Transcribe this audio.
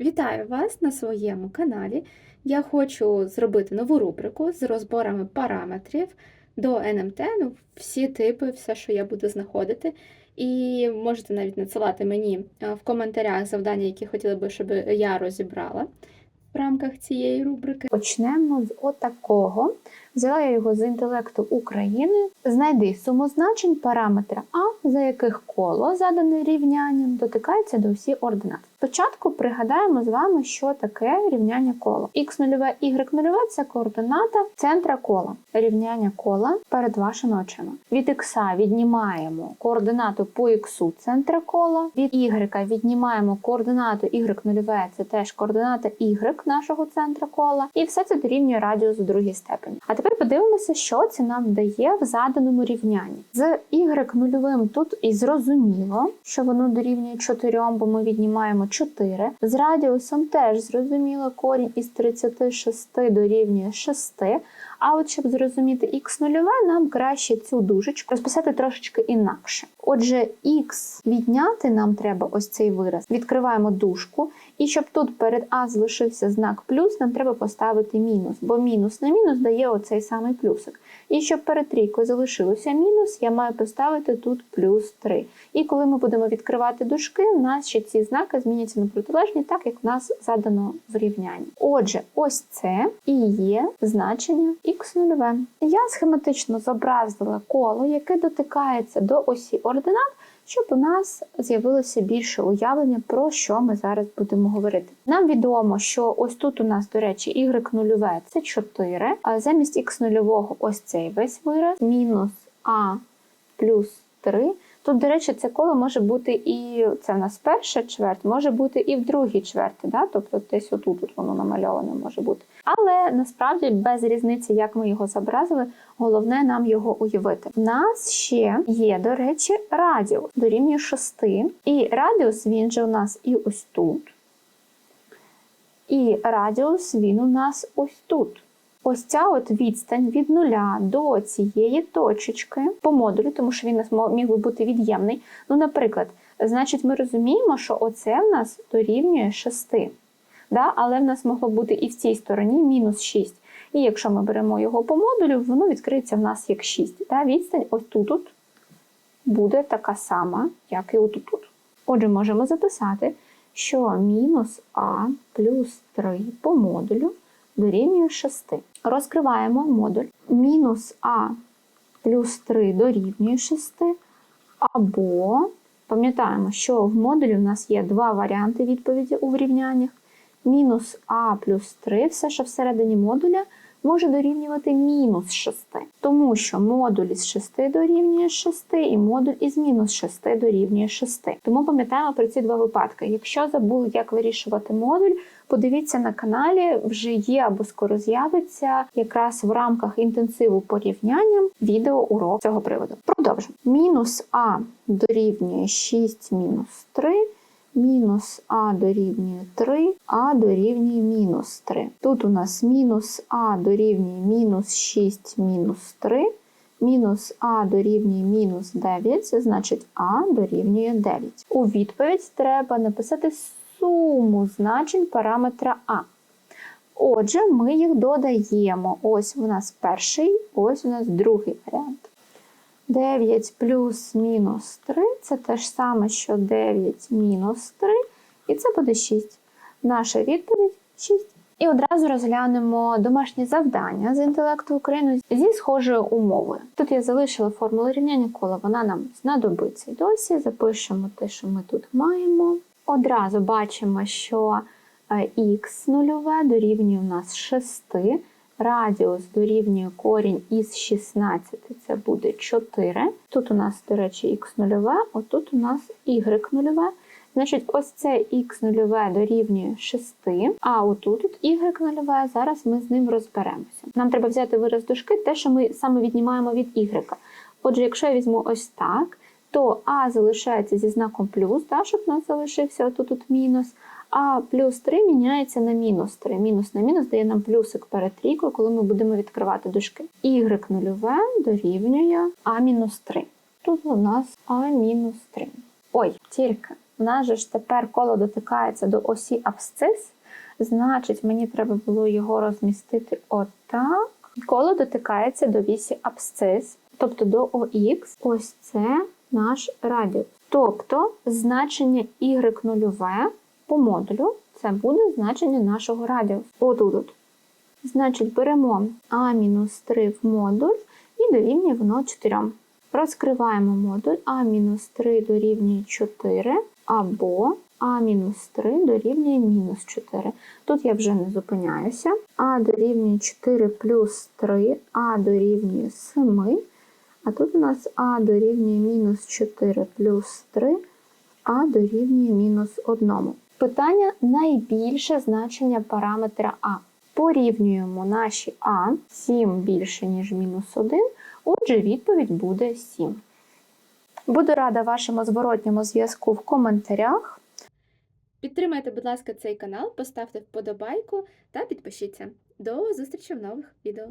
Вітаю вас на своєму каналі. Я хочу зробити нову рубрику з розборами параметрів до НМТ, ну, всі типи, все, що я буду знаходити. І можете навіть надсилати мені е, в коментарях завдання, які хотіли би, щоб я розібрала в рамках цієї рубрики. Почнемо з отакого. Взяла я його з інтелекту України. Знайди суму значень параметра А, за яких коло задане рівнянням дотикається до всіх ординат. Спочатку пригадаємо з вами, що таке рівняння кола. Х0, y0 – це координата центра кола. Рівняння кола перед вашими очима. Від х віднімаємо координату по х центра кола, від y віднімаємо координату y0, це теж координата y нашого центра кола, і все це дорівнює радіус у другій степені. А тепер подивимося, що це нам дає в заданому рівнянні. З y0 тут і зрозуміло, що воно дорівнює 4, бо ми віднімаємо 4. З радіусом теж зрозуміло, корінь із 36 дорівнює 6. А от щоб зрозуміти х0, нам краще цю дужечку розписати трошечки інакше. Отже, х відняти нам треба ось цей вираз. Відкриваємо дужку, і щоб тут перед А залишився знак плюс, нам треба поставити мінус, бо мінус на мінус дає оцей самий плюсик. І щоб перед трійкою залишилося мінус, я маю поставити тут плюс 3. І коли ми будемо відкривати дужки, у нас ще ці знаки зміняться на протилежні, так як в нас задано в рівнянні. Отже, ось це і є значення х0. Я схематично зобразила коло, яке дотикається до осі ординат, щоб у нас з'явилося більше уявлення, про що ми зараз будемо говорити. Нам відомо, що ось тут у нас, до речі, y0 це 4, а замість x0 ось цей весь вираз, мінус а плюс 3. Тут, до речі, це коло може бути і це в нас перша чверть, може бути і в другій чверті, да? тобто десь отут от воно намальоване може бути. Але насправді без різниці, як ми його зобразили, головне нам його уявити. В нас ще є, до речі, радіус дорівнює 6. І радіус він же у нас і ось тут. І радіус він у нас ось тут. Ось ця от відстань від нуля до цієї точечки по модулю, тому що він нас міг би бути від'ємний. Ну, наприклад, значить, ми розуміємо, що оце в нас дорівнює 6. Да? Але в нас могло бути і в цій стороні мінус 6. І якщо ми беремо його по модулю, воно відкриється в нас як 6. Да? Відстань ось тут буде така сама, як і отут. -тут. Отже, можемо записати, що мінус а плюс 3 по модулю дорівнює 6. Розкриваємо модуль. Мінус а плюс 3 дорівнює 6. Або, пам'ятаємо, що в модулі у нас є два варіанти відповіді у врівняннях. Мінус а плюс 3, все, що всередині модуля, може дорівнювати мінус 6. Тому що модуль із 6 дорівнює 6 і модуль із мінус 6 дорівнює 6. Тому пам'ятаємо про ці два випадки. Якщо забули, як вирішувати модуль, подивіться на каналі, вже є або скоро з'явиться якраз в рамках інтенсиву порівняння відео урок цього приводу. Продовжимо. Мінус а дорівнює 6 мінус 3 мінус а дорівнює 3, а дорівнює мінус 3. Тут у нас мінус а дорівнює мінус 6 мінус 3, мінус а дорівнює мінус 9, це значить а дорівнює 9. У відповідь треба написати суму значень параметра а. Отже, ми їх додаємо. Ось у нас перший, ось у нас другий варіант. 9 плюс мінус 3 це те ж саме, що 9 мінус 3, і це буде 6. Наша відповідь 6. І одразу розглянемо домашнє завдання з інтелекту України зі схожою умовою. Тут я залишила формулу рівняння кола, вона нам знадобиться й досі. Запишемо те, що ми тут маємо. Одразу бачимо, що х нульове дорівнює у нас 6. Радіус дорівнює корінь із 16, це буде 4. Тут у нас, до речі, х нульове, отут у нас y нульове. Значить, ось це х нульове дорівнює 6, а отут тут y нульове, зараз ми з ним розберемося. Нам треба взяти вираз дужки, те, що ми саме віднімаємо від y. Отже, якщо я візьму ось так, то а залишається зі знаком плюс, так, щоб у нас залишився отут тут мінус. А плюс 3 міняється на мінус 3. Мінус на мінус дає нам плюсик перед трійкою, коли ми будемо відкривати дужки. Y нульове дорівнює А мінус 3. Тут у нас А мінус 3. Ой, тільки У нас же ж тепер коло дотикається до осі абсцис, значить, мені треба було його розмістити отак. Коло дотикається до вісі абсцис, тобто до ОХ. Ось це наш радіус. Тобто значення y нульове по модулю це буде значення нашого радіусу. Отут. от. Значить, беремо А-3 в модуль і дорівнює воно 4. Розкриваємо модуль А-3 дорівнює 4 або А-3 дорівнює мінус 4. Тут я вже не зупиняюся. А дорівнює 4 плюс 3, А дорівнює 7. А тут у нас А дорівнює мінус 4 плюс 3, А дорівнює мінус 1. Питання найбільше значення параметра А. Порівнюємо наші А 7 більше, ніж мінус 1, отже, відповідь буде 7. Буду рада вашому зворотньому зв'язку в коментарях. Підтримайте, будь ласка, цей канал, поставте вподобайку та підпишіться. До зустрічі в нових відео.